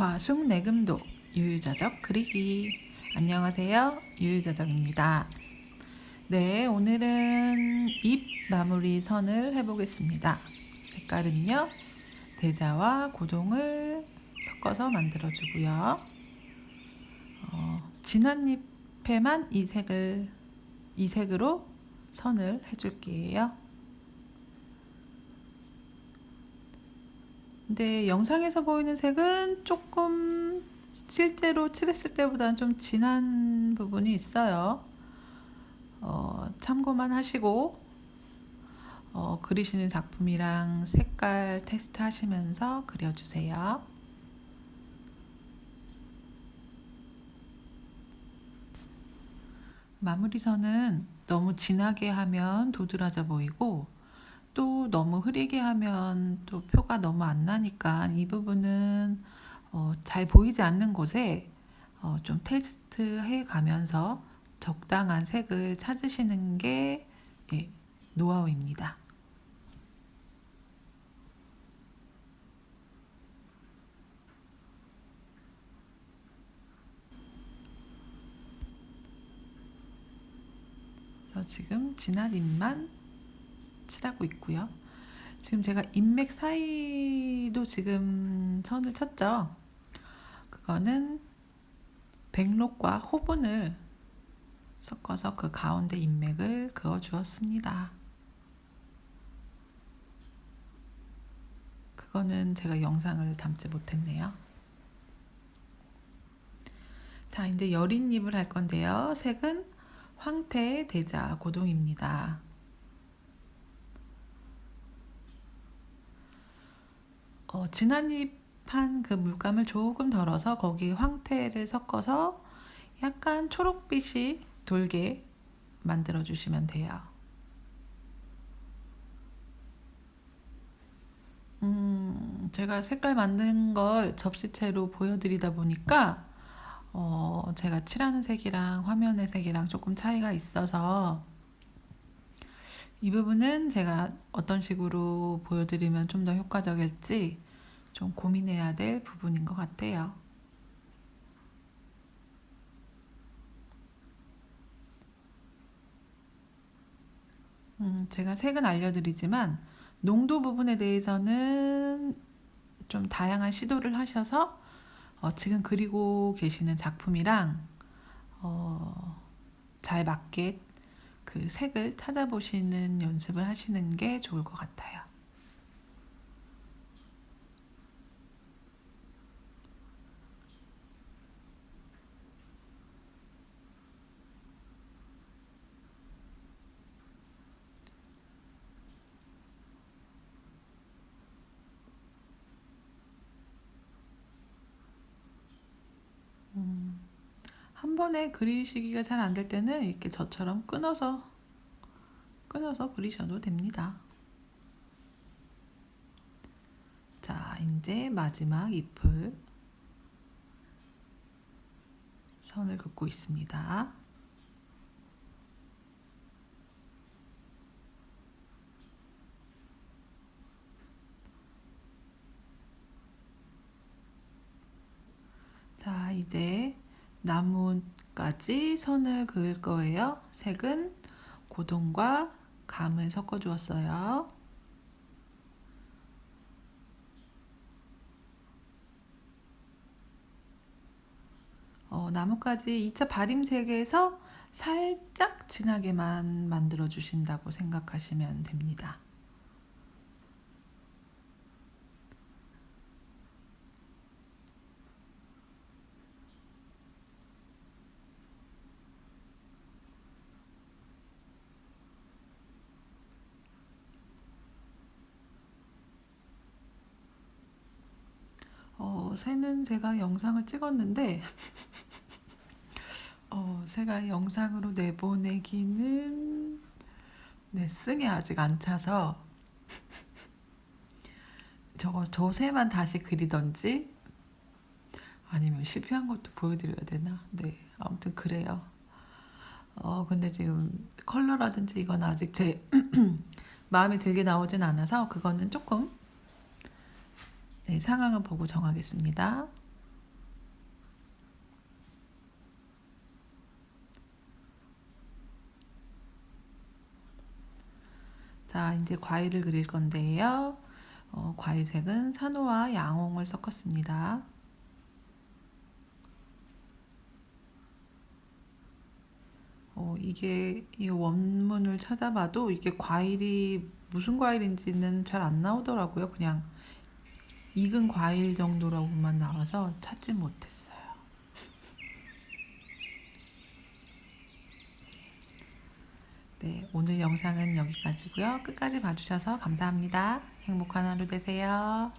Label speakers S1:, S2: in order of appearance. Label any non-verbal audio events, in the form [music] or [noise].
S1: 과숙 내금도 유유자적 그리기. 안녕하세요. 유유자적입니다. 네 오늘은 잎 마무리 선을 해보겠습니다. 색깔은요 대자와 고동을 섞어서 만들어 주고요. 어, 진한 잎에만 이 색을 이 색으로 선을 해줄게요 근데 영상에서 보이는 색은 조금 실제로 칠했을 때보다는 좀 진한 부분이 있어요. 어, 참고만 하시고 어, 그리시는 작품이랑 색깔 테스트 하시면서 그려주세요. 마무리선은 너무 진하게 하면 도드라져 보이고 또 너무 흐리게 하면 또 표가 너무 안 나니까 이 부분은 어, 잘 보이지 않는 곳에 어, 좀 테스트해 가면서 적당한 색을 찾으시는 게 예, 노하우입니다. 지금 진한 잎만 칠하고 있고요. 지금 제가 인맥 사이도 지금 선을 쳤죠. 그거는 백록과 호분을 섞어서 그 가운데 인맥을 그어 주었습니다. 그거는 제가 영상을 담지 못했네요. 자, 이제 여린 잎을 할 건데요. 색은 황태 대자 고동입니다. 어, 진한 잎한 그 물감을 조금 덜어서 거기 황태를 섞어서 약간 초록빛이 돌게 만들어 주시면 돼요. 음, 제가 색깔 만든 걸 접시채로 보여드리다 보니까 어, 제가 칠하는 색이랑 화면의 색이랑 조금 차이가 있어서 이 부분은 제가 어떤 식으로 보여드리면 좀 더 효과적일지 좀 고민해야 될 부분인 것 같아요. 음, 제가 색은 알려드리지만 농도 부분에 대해서는 좀 다양한 시도를 하셔서 어, 지금 그리고 계시는 작품이랑 어, 잘 맞게 그 색을 찾아보시는 연습을 하시는 게 좋을 것 같아요. 음, 한 번에 그리시기가 잘 안 될 때는 이렇게 저처럼 끊어서 끊어서 그리셔도 됩니다. 자, 이제 마지막 잎을 선을 긋고 있습니다. 자, 이제 나무까지 선을 그을 거예요. 색은 고동과 감을 섞어 주었어요. 어, 나뭇가지 2차 발림색에서 살짝 진하게만 만들어 주신다고 생각하시면 됩니다. 어, 새는 제가 영상을 찍었는데 [laughs] 어, 새가 영상으로 내보내기는 네, 승에 아직 안 차서 [laughs] 저거 저 새만 다시 그리던지 아니면 실패한 것도 보여드려야 되나? 네, 아무튼 그래요. 어, 근데 지금 컬러라든지 이건 아직 제 [clears throat] 마음에 들게 나오진 않아서 그거는 조금 네, 상황을 보고 정하겠습니다. 자, 이제 과일을 그릴 건데요. 어, 과일색은 산호와 양홍을 섞었습니다. 어, 이게 이 원문을 찾아봐도 이게 과일이 무슨 과일인지는 잘 안 나오더라고요. 그냥 익은 과일 정도라고만 나와서 찾지 못했어요. 네, 오늘 영상은 여기까지고요. 끝까지 봐주셔서 감사합니다. 행복한 하루 되세요.